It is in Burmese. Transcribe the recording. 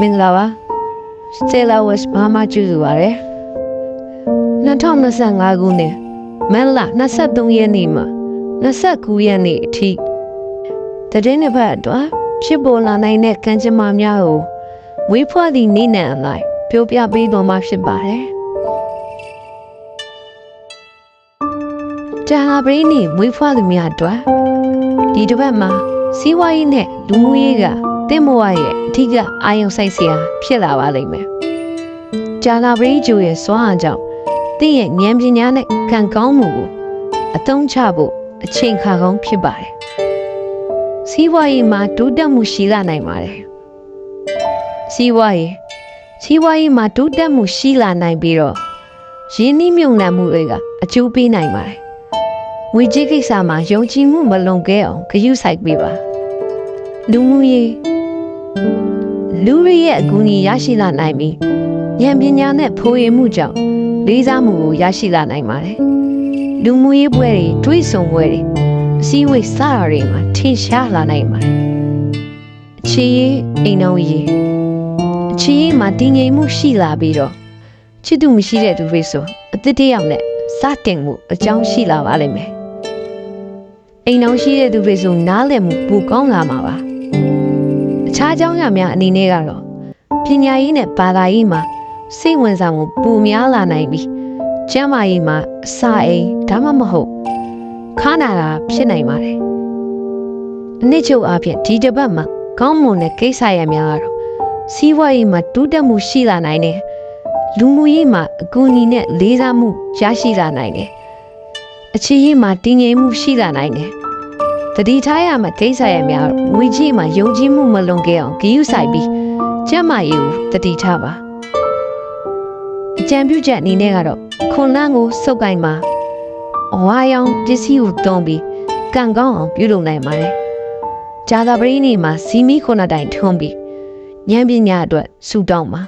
မင်္ဂလာပါ Stella West ဘာမှကြည့်ရပါတယ်2025ခုနှစ်မန်လ23ရက်နေ့မှာ29ရက်နေ့အထိတည်င်းတစ်ဖက်အတွက်ဖြစ်ပေါ်လာနိုင်တဲ့ကံကြမ္မာများကိုဝေးဖွားသည့်နေ့နဲ့အလိုက်ပြောပြပေးတော်မှာဖြစ်ပါတယ်ကြာလာပရင်းနေဝေးဖွားသူများအတွက်ဒီတစ်ပတ်မှာစီးပွားရေးနဲ့လူမှုရေးက တင့်မဝရဲ့အထူးအာရုံစိုက်စရာဖြစ်လာပါလိမ့်မယ်။ကြာလာပရိကျိုရဲ့စွမ်းအားကြောင့်တင့်ရဲ့ဉာဏ်ပညာနဲ့ကံကောင်းမှုကိုအသုံးချဖို့အချိန်ခါကောင်းဖြစ်ပါတယ်။စီးပွားရေးမှာတိုးတက်မှုရှိလာနိုင်ပါတယ်။စီးပွားရေးစီးပွားရေးမှာတိုးတက်မှုရှိလာနိုင်ပြီးတော့ရင်းနှီးမြှုပ်နှံမှုတွေကအကျိုးပေးနိုင်ပါတယ်။ငွေကြေးကိစ္စမှာယုံကြည်မှုမလွန်ကဲအောင်ဂရုစိုက်ပေးပါ။လူမှုရေး လူတွေရဲ့အကူအညီရရှိလာနိုင်ပြီးဉာဏ်ပညာနဲ့ဖိုးရမှုကြောင့်လေးစားမှုကိုရရှိလာနိုင်ပါတယ်။လူမှုရေးပွဲတွေတွေးဆုံပွဲတွေအစည်းအဝေးစတာတွေမှာထင်ရှားလာနိုင်ပါတယ်။အခြေရေးအိမ်တော်ရေးအခြေရေးမှာတည်ငြိမ်မှုရှိလာပြီးတော့ချစ်သူမရှိတဲ့သူတွေဆိုအသစ်တယောက်နဲ့စတင်မှုအကြောင်းရှိလာပါလိမ့်မယ်။အိမ်တော်ရှိတဲ့သူတွေဆိုနားလည်မှုပိုကောင်းလာမှာပါ။အ ခြားကျောင်းရများအနေနဲ့ကတော့ပညာရေးနဲ့ဘာသာရေးမှာစိတ်ဝင်စားမှုပိုများလာနိုင်ပြီးကျန်းမာရေးမှာအစာအိမ်ဒါမှမဟုတ်ခါနာတာဖြစ်နိုင်ပါတယ်။အနစ်ချုပ်အဖြစ်ဒီတစ်ပတ်မှာကောင်းမွန်တဲ့ကိစ္စရများကတော့စီးပွားရေးမှာတိုးတက်မှုရှိလာနိုင်တယ်။လူမှုရေးမှာအကူအညီနဲ့လေးစားမှုရရှိလာနိုင်တယ်။အခြေရေးမှာတည်ငြိမ်မှုရှိလာနိုင်တယ် တတိထားရမှာကိစ္စရများငွေကြီးမှာယုံကြည်မှုမလွန်ခဲ့အောင်ဂရုစိုက်ပြီးကျမ်းမာရေးကိုတတိထားပါအကြံပြုချက်အနေနဲ့ကတော့ခွန်လန်းကိုစုပ်ကိုင်ပါအဝါရောင်ပစ္စည်းကိုတုံးပြီးကံကောင်းအောင်ပြုလုပ်နိုင်ပါတယ်ဂျာသာပရိနေမှာစီမီခုနတိုင်ထုံးပြီးဉာဏ်ပညာအတွက်စူတောင်းပါ